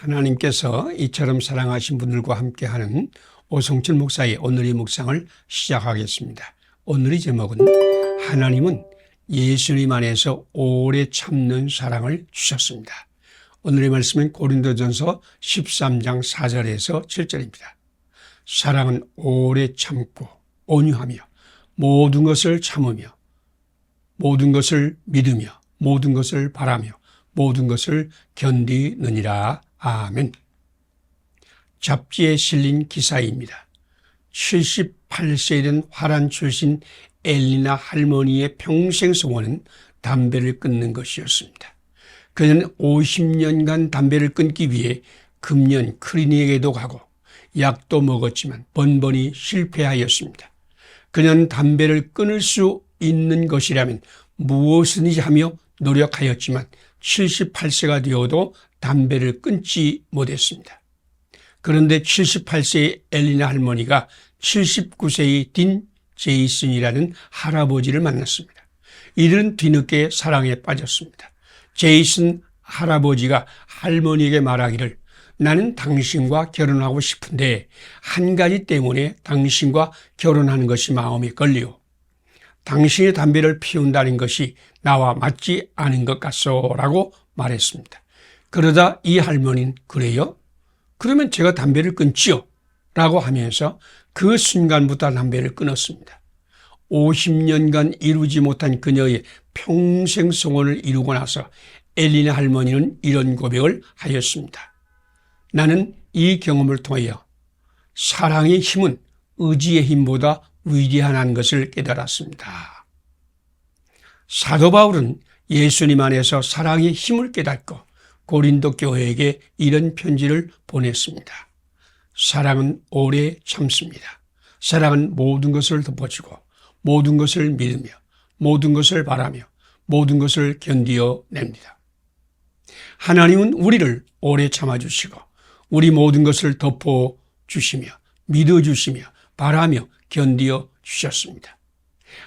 하나님께서 이처럼 사랑하신 분들과 함께하는 오성철 목사의 오늘의 묵상을 시작하겠습니다. 오늘의 제목은 하나님은 예수님 안에서 오래 참는 사랑을 주셨습니다. 오늘의 말씀은 고린도전서 13장 4절에서 7절입니다. 사랑은 오래 참고 온유하며 모든 것을 참으며 모든 것을 믿으며 모든 것을 바라며 모든 것을 견디느니라. 아멘. 잡지에 실린 기사입니다. 78세에 된 화란 출신 엘리나 할머니의 평생 소원은 담배를 끊는 것이었습니다. 그는 50년간 담배를 끊기 위해 금년 클리닉에도 가고 약도 먹었지만 번번이 실패하였습니다. 그는 담배를 끊을 수 있는 것이라면 무엇이든지 하며 노력하였지만 78세가 되어도 담배를 끊지 못했습니다. 그런데 78세의 엘리나 할머니가 79세의 딘 제이슨이라는 할아버지를 만났습니다. 이들은 뒤늦게 사랑에 빠졌습니다. 제이슨 할아버지가 할머니에게 말하기를 나는 당신과 결혼하고 싶은데 한 가지 때문에 당신과 결혼하는 것이 마음에 걸리오. 당신이 담배를 피운다는 것이 나와 맞지 않은 것 같소 라고 말했습니다. 그러다 이 할머니는 그래요? 그러면 제가 담배를 끊지요. 라고 하면서 그 순간부터 담배를 끊었습니다. 50년간 이루지 못한 그녀의 평생 소원을 이루고 나서 엘리나 할머니는 이런 고백을 하였습니다. 나는 이 경험을 통하여 사랑의 힘은 의지의 힘보다 위대한 것을 깨달았습니다. 사도 바울은 예수님 안에서 사랑의 힘을 깨닫고 고린도 교회에게 이런 편지를 보냈습니다. 사랑은 오래 참습니다. 사랑은 모든 것을 덮어주고 모든 것을 믿으며 모든 것을 바라며 모든 것을 견디어 냅니다. 하나님은 우리를 오래 참아주시고 우리 모든 것을 덮어주시며 믿어주시며 바라며 견디어 주셨습니다.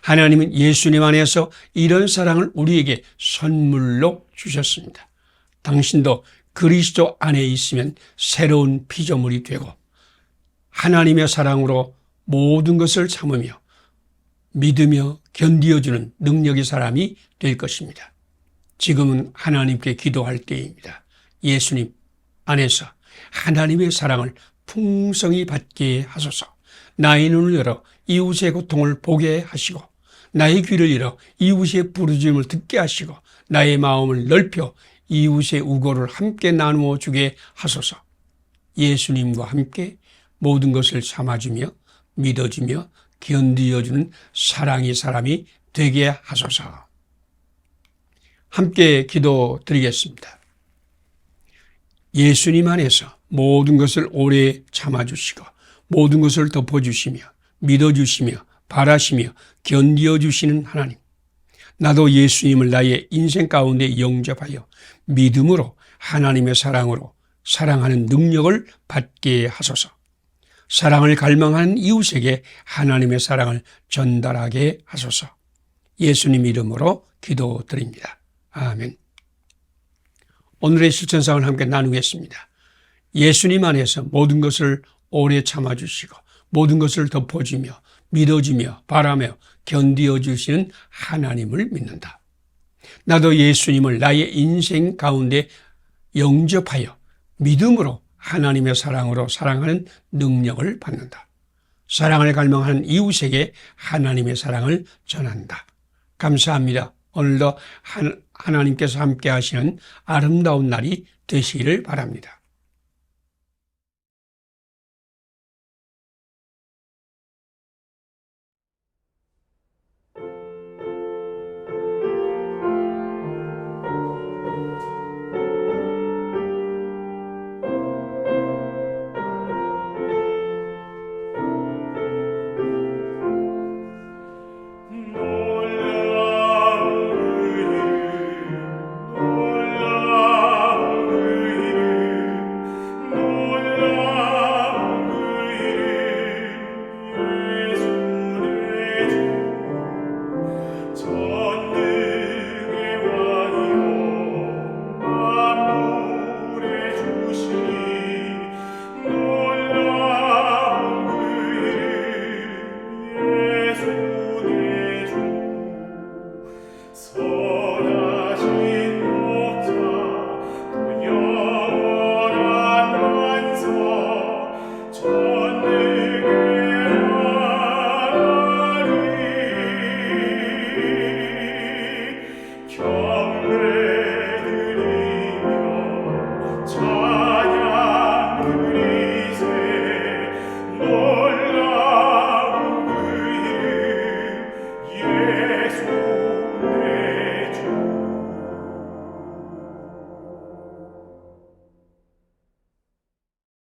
하나님은 예수님 안에서 이런 사랑을 우리에게 선물로 주셨습니다. 당신도 그리스도 안에 있으면 새로운 피조물이 되고 하나님의 사랑으로 모든 것을 참으며 믿으며 견디어주는 능력의 사람이 될 것입니다. 지금은 하나님께 기도할 때입니다. 예수님 안에서 하나님의 사랑을 풍성히 받게 하소서. 나의 눈을 열어 이웃의 고통을 보게 하시고 나의 귀를 열어 이웃의 부르짖음을 듣게 하시고 나의 마음을 넓혀 이웃의 우고를 함께 나누어 주게 하소서. 예수님과 함께 모든 것을 참아주며 믿어주며 견디어주는 사랑의 사람이 되게 하소서. 함께 기도 드리겠습니다. 예수님 안에서 모든 것을 오래 참아주시고 모든 것을 덮어주시며 믿어주시며 바라시며 견디어주시는 하나님. 나도 예수님을 나의 인생 가운데 영접하여 믿음으로 하나님의 사랑으로 사랑하는 능력을 받게 하소서. 사랑을 갈망하는 이웃에게 하나님의 사랑을 전달하게 하소서. 예수님 이름으로 기도드립니다. 아멘. 오늘의 실천상을 함께 나누겠습니다. 예수님 안에서 모든 것을 오래 참아주시고 모든 것을 덮어주며 믿어주며 바라며 견디어 주시는 하나님을 믿는다. 나도 예수님을 나의 인생 가운데 영접하여 믿음으로 하나님의 사랑으로 사랑하는 능력을 받는다. 사랑을 갈망하는 이웃에게 하나님의 사랑을 전한다. 감사합니다. 오늘도 하나님께서 함께 하시는 아름다운 날이 되시기를 바랍니다.